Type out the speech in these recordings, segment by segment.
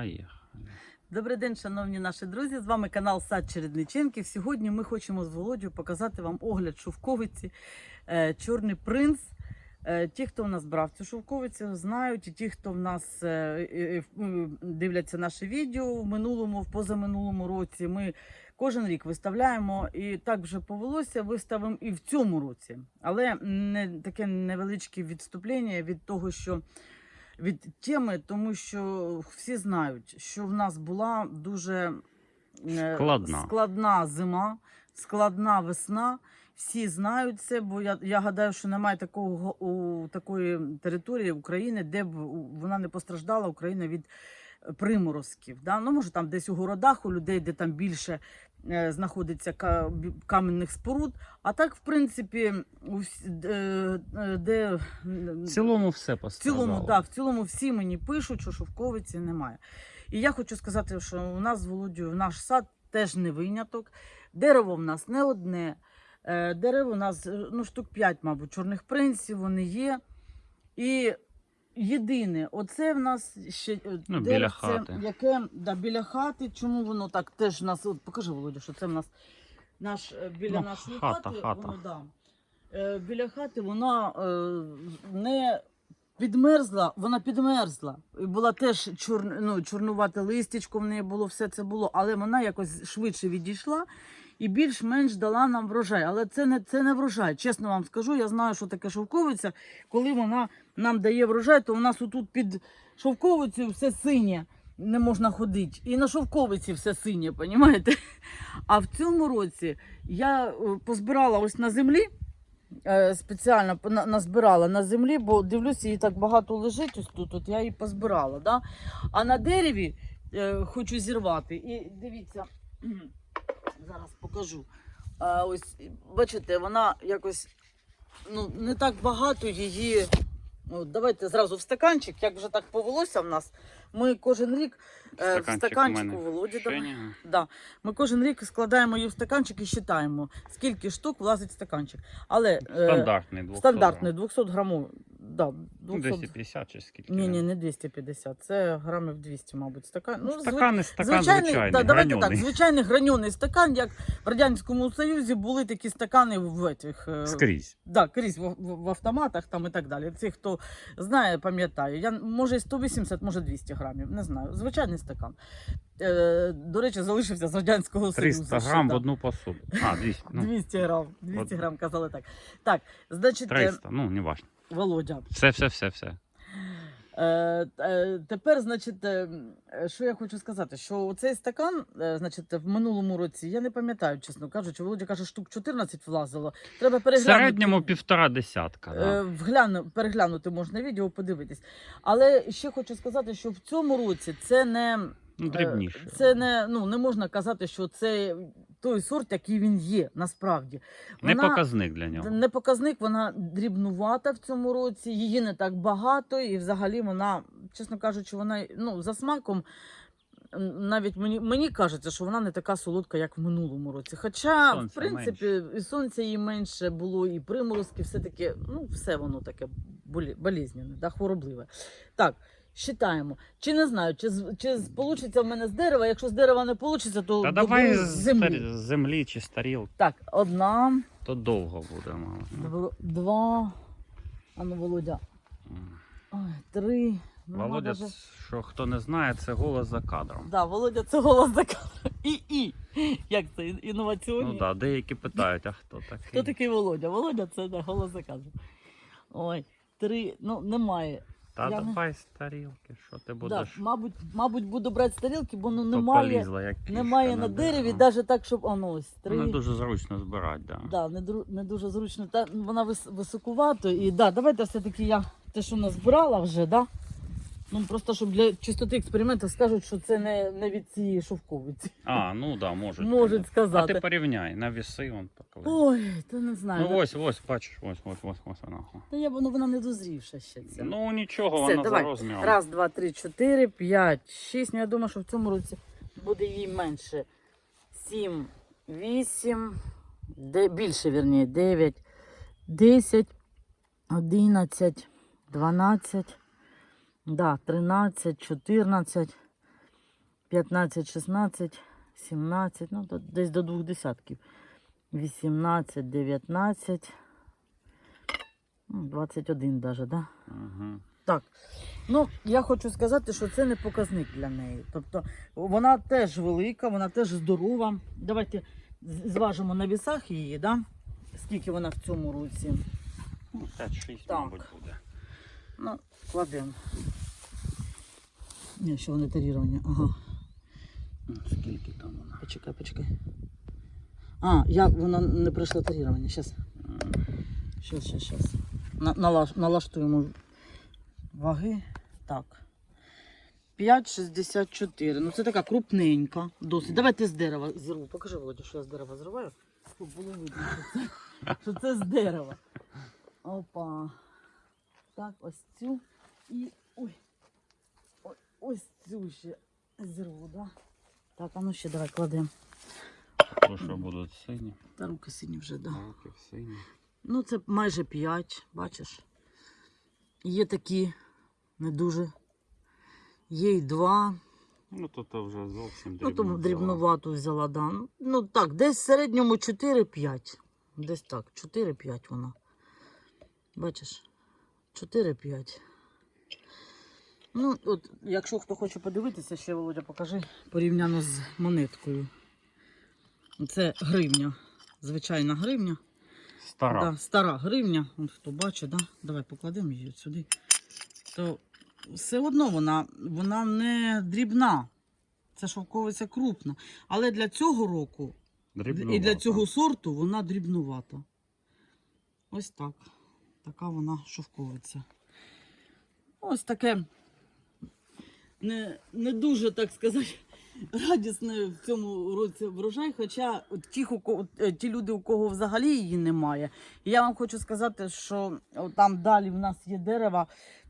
Поїхали. Добрий день, шановні наші друзі. З вами канал Сад Чередниченків. Сьогодні ми хочемо з Володю показати вам огляд шовковиці е, Чорний принц. Е, Ті, хто в нас брав цю шовковицю, знають, і ті, хто в нас е, дивляться наше відео в минулому, в позаминулому році. Ми кожен рік виставляємо, і так вже повелося, виставимо і в цьому році. Але не таке невеличке відступлення від того, що від теми, тому що всі знають, що в нас була дуже е, Складна. складна зима, складна весна. Всі знають це, бо я, я гадаю, що немає такого у такої території України, де б вона не постраждала Україна від приморозків. Да? Ну, може, там десь у городах у людей, де там більше знаходиться ка- каменних споруд. А так, в принципі, е, е, де В цілому все в цілому, да, в цілому всі мені пишуть, що шовковиці немає. І я хочу сказати, що у нас з Володю наш сад теж не виняток. Дерево в нас не одне. Е, Дерево у нас е, ну, штук 5, мабуть, чорних принців, вони є. І єдине, оце в нас ще е, Ну, біля хати. яке да, біля хати. Чому воно так теж нас? От покажи, Володя, що це в нас наш е, біля Ну, нашої хата, хати. хата. Воно, да. Е, біля хати вона е, не підмерзла, вона підмерзла. І була теж чор, ну, чорнувате листячко в неї було, все це було, але вона якось швидше відійшла і більш-менш дала нам врожай. Але це не, це не врожай. Чесно вам скажу, я знаю, що таке шовковиця. Коли вона нам дає врожай, то у нас отут під шовковицею все синє. Не можна ходити. І на шовковиці все синє, понімаєте? А в цьому році я е, позбирала ось на землі, е, спеціально назбирала на землі, бо дивлюся, її так багато лежить ось тут, от я її позбирала. Да? А на дереві е, хочу зірвати. І дивіться, зараз покажу. А, ось, бачите, вона якось ну, не так багато її. От, давайте зразу в стаканчик, як вже так повелося в нас. Ми кожен рік е, в стаканчику Володі. Да. Ми кожен рік складаємо її в стаканчик і считаємо, скільки штук влазить в стаканчик. Але е, Стандартний 200 стандартний 200 грамовий. Да, Ну, 200... 250 чи скільки. Ні, ні, не 250, це грамів 200, мабуть, стакан. Ну, стакани, стакан звичайний, звичайний, да, давайте граньоний. так, звичайний граньоний стакан, як в Радянському Союзі були такі стакани в этих, е, Скрізь. Да, крізь в, в, в автоматах там і так далі. Ці, хто знає, пам'ятає. Я може 180, може 200 грамів. Не знаю. Звичайний стакан. Е, до речі, залишився з радянського союзу. 300 грам в одну посуду. А, 200. Ну, 200 грам. 200 грам казали так. Так, значить, е, 300, ну, не важно. Володя. Все, все, все, все. Е, е, тепер, значить, е, що я хочу сказати, що цей стакан, е, значить, в минулому році, я не пам'ятаю, чесно кажучи, Володя каже, штук 14 влазило. Треба В переглянути. середньому півтора десятка. Е, Да. вгляну, переглянути можна відео, подивитись. Але ще хочу сказати, що в цьому році це не дрібніше. Це не ну не можна казати, що це той сорт, який він є насправді. Не показник для нього. Не показник, вона дрібнувата в цьому році, її не так багато, і взагалі вона, чесно кажучи, вона ну, за смаком. Навіть мені, мені кажеться, що вона не така солодка, як в минулому році. Хоча, Сонця в принципі, і сонця їй менше було, і приморозки, все таке, ну, все воно таке болі, болезненне, да, хворобливе. Так, считаємо. Чи не знаю, чи, чи вийде в мене з дерева. Якщо з дерева не вийде, то Та давай з землі. з землі чи з тарілки, Так, одна, то довго буде. мало. два. А ну, Володя. Ой, три. Ну, Володя, надо же- що хто не знає, це голос за кадром. Да, Володя, це голос за кадром. І, і. Як це ін- інноваційний? Ну так, да, деякі питають, а хто такий? Хто такий Володя? Володя це да, голос за кадром. Ой, три. Ну, немає. Та я не- давай з тарілки, що ти Да, будеш мабуть, мабуть, буду брати з тарілки, бо ну, немає, полізла, як кішка немає на дереві, дерево. навіть так, щоб оно ну, ось три. Ну, Не дуже зручно збирати, да. Да, не, дру- не дуже зручно. Та, вона вис, високувато. І да, давайте все-таки я те, що назбирала вже, да? Ну просто щоб для чистоти експерименту скажуть, що це не, не від цієї шовковиці. А, ну да, можуть. Можуть А ти порівняй, на віси он поколи. Ой, та не знаю. Ну ось, ось, бачиш, ось, ось, ось, ось вона. Та я воно вона не дозрівша ще ця. Ну нічого, Все, вона давай. за розміром. Раз, два, три, чотири, п'ять, шість. Ну я думаю, що в цьому році буде їй менше. Сім, вісім, де, більше, вірніше, дев'ять, десять, одинадцять, дванадцять, да, тринадцять, чотирнадцять, 15, 16, 17, ну, десь до двох десятків. 18, 19, ну, 21 даже, да? Угу. Так. Ну, я хочу сказати, що це не показник для неї. Тобто вона теж велика, вона теж здорова. Давайте зважимо на вісах її, да? скільки вона в цьому році. Ну, 5-6, мабуть, буде. Ну, кладемо. Ні, ще вони таріровані. Ага. Скільки там вона? Почекай, почекай. А, я, вона не пройшла тарірування. Щас. М, Щас, щас, щас. На, налаш, налаштуємо ваги. Так. 5,64. Ну це така крупненька. Досить. Давайте з дерева зірву. Покажи, Володя, що я з дерева зриваю. Щоб було видно, що це, що це з дерева. Опа. Так, ось цю. І. Ой. Ой, ось цю ще зірву, да? Так, а ну ще давай кладемо. То, що будуть сині, Та руки сині вже, да. руки сині. Ну, це майже 5, бачиш. Є такі не дуже. Є й 2. Ну, то, то вже зовсім Ну, дрібно. тому взяла. дрібновату взяла, да. Ну так, десь в середньому 4-5. Десь так, 4-5 вона. Бачиш? 4-5. Ну, от, якщо хто хоче подивитися, ще Володя, покажи порівняно з монеткою. Це гривня. Звичайна гривня. Стара. Да, стара гривня, от хто бачить, да? давай покладемо її сюди. То все одно вона, вона не дрібна. Це шовковиця крупна. Але для цього року і для цього сорту вона дрібнувата. Ось так. Така вона шовковиця. Ось таке не, не дуже, так сказати, радісне в цьому році врожай. Хоча от тих, у е, ті люди, у кого взагалі її немає. І я вам хочу сказати, що там далі в нас є дерева,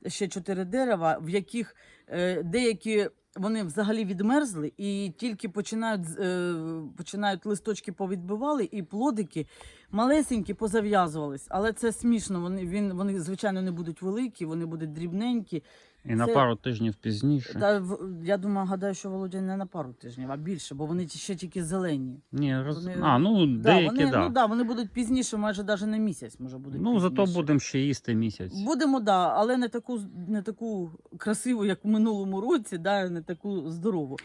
ще чотири дерева, в яких е, деякі вони взагалі відмерзли і тільки починають, е, починають листочки повідбивали, і плодики малесенькі позав'язувались. Але це смішно. Вони, він, вони звичайно, не будуть великі, вони будуть дрібненькі. І на це- пару тижнів пізніше. Та в- я думаю, гадаю, що Володя не на пару тижнів, а більше, бо вони ще тільки зелені. Ні, роз... Вони- А, ну Да, деякі, вони, да. Ну, да, вони будуть пізніше, майже навіть на місяць, може будуть. Ну, зато пізніше. будемо ще їсти місяць. Будемо, да, але не таку, не таку красиву, як в минулому році, да, не таку здорову.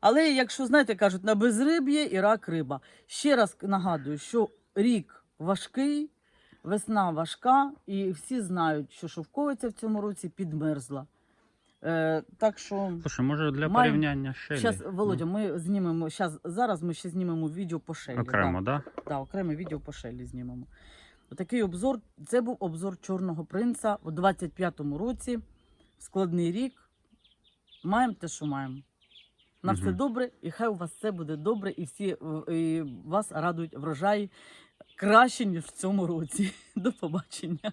Але якщо, знаєте, кажуть, на безриб'є і рак риба. Ще раз нагадую, що рік важкий, весна важка, і всі знають, що шовковиця в цьому році підмерзла. Е, так що Слушай, може для Маємо- порівняння ще зараз, Володя, ми знімемо, щас, зараз ми ще знімемо відео по шелі. окремо, да. да? Да, окреме відео по шелі знімемо. Отакий обзор. Це був обзор Чорного принца у 25-му році. Складний рік. Маємо те, що маємо. На все Мгм. добре, і хай у вас все буде добре, і всі е, і вас радують врожаї краще, ніж в цьому році. До побачення.